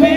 เป็